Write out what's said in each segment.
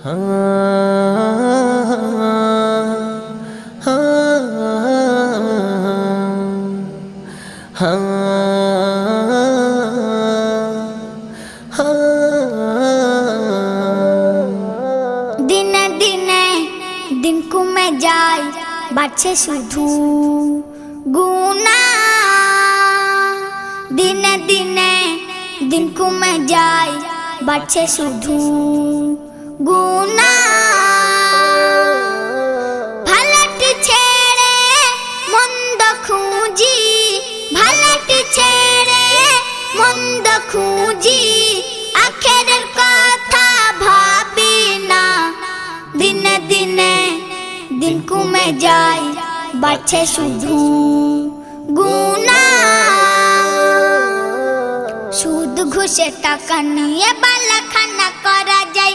দিনে দিনে দিন কমে যায় বাড়ছে শুধু গুণা দিনে দিনে দিন কমে যায় বাড়ছে শুধু গুণা। ভালোটি ছেড়ে মন্দ খুঁজি, ভালোটি ছেড়ে মন্দ খুঁজি, আখেরের কথা ভাবি না। দিনে দিনে দিন কমে যায়, বাড়ছে শুধু গুণা। সুদ, ঘুষে টাকা নিয়ে বালাখানা করা যায়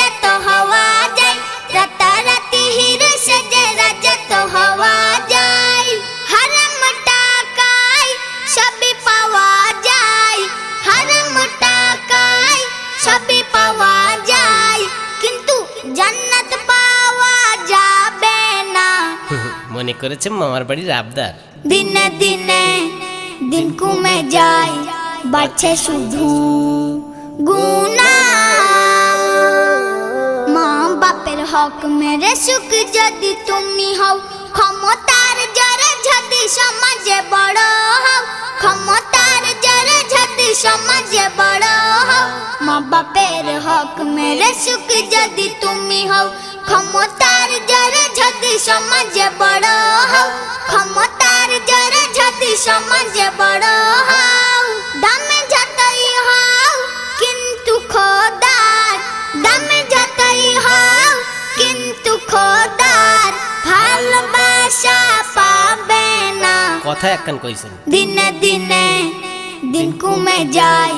মনে করেছে মামার বাড়ির আবদার। দিনে দিনে দিন কমে যায়, বাড়ছে শুধু গুণা। মা বাপের হক মেরে সুখ যদি তুমি হও, ক্ষমতার জরে যদি সমাজে বড় হও, ক্ষমতার জরে যদি সমাজে বড় হও। মা বাপের হক মেরে সুখ যদি তুমি হও, ক্ষমতার জরে যদি সমাজে বড় কথা একখান কইছেন। দিনে দিনে দিন কমে যায়,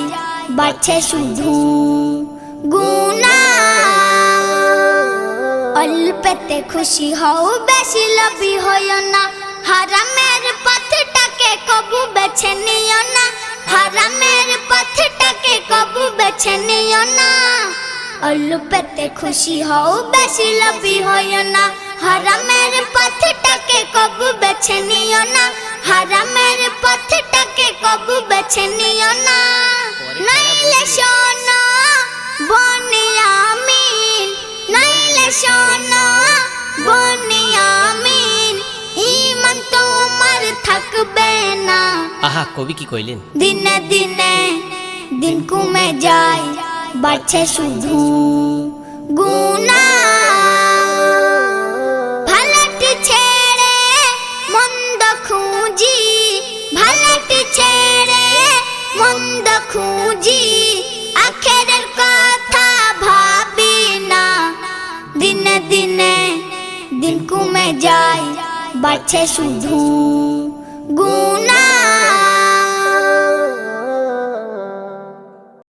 বাড়ছে শুধু গুণা। অল্পতে খুশি হও, বেশি লবি হইও না। হারামের পথটাকে কবু বেছে নিও না। হারামের পথটাকে কবু বেছে নিও না। অল্পতে খুশি হও, বেশি লবি হইও না। হারামের পথটাকে কবু বেছে নিও না। হারামের পথটাকে কবু বেছে নিও না। নাইলে শোনো বনিয়ামিন নাইলে শোনো বনিয়ামিন ইমান তোমার থাকবে না। আহা কবি কি কইলেন? দিনে দিনে দিন কমে যায় বাড়ছে শুধু গুণা। খুঁজি আখেরের কথা ভাবি না দিনে দিনে দিন কমে যায় বাড়ছে শুধু গুণা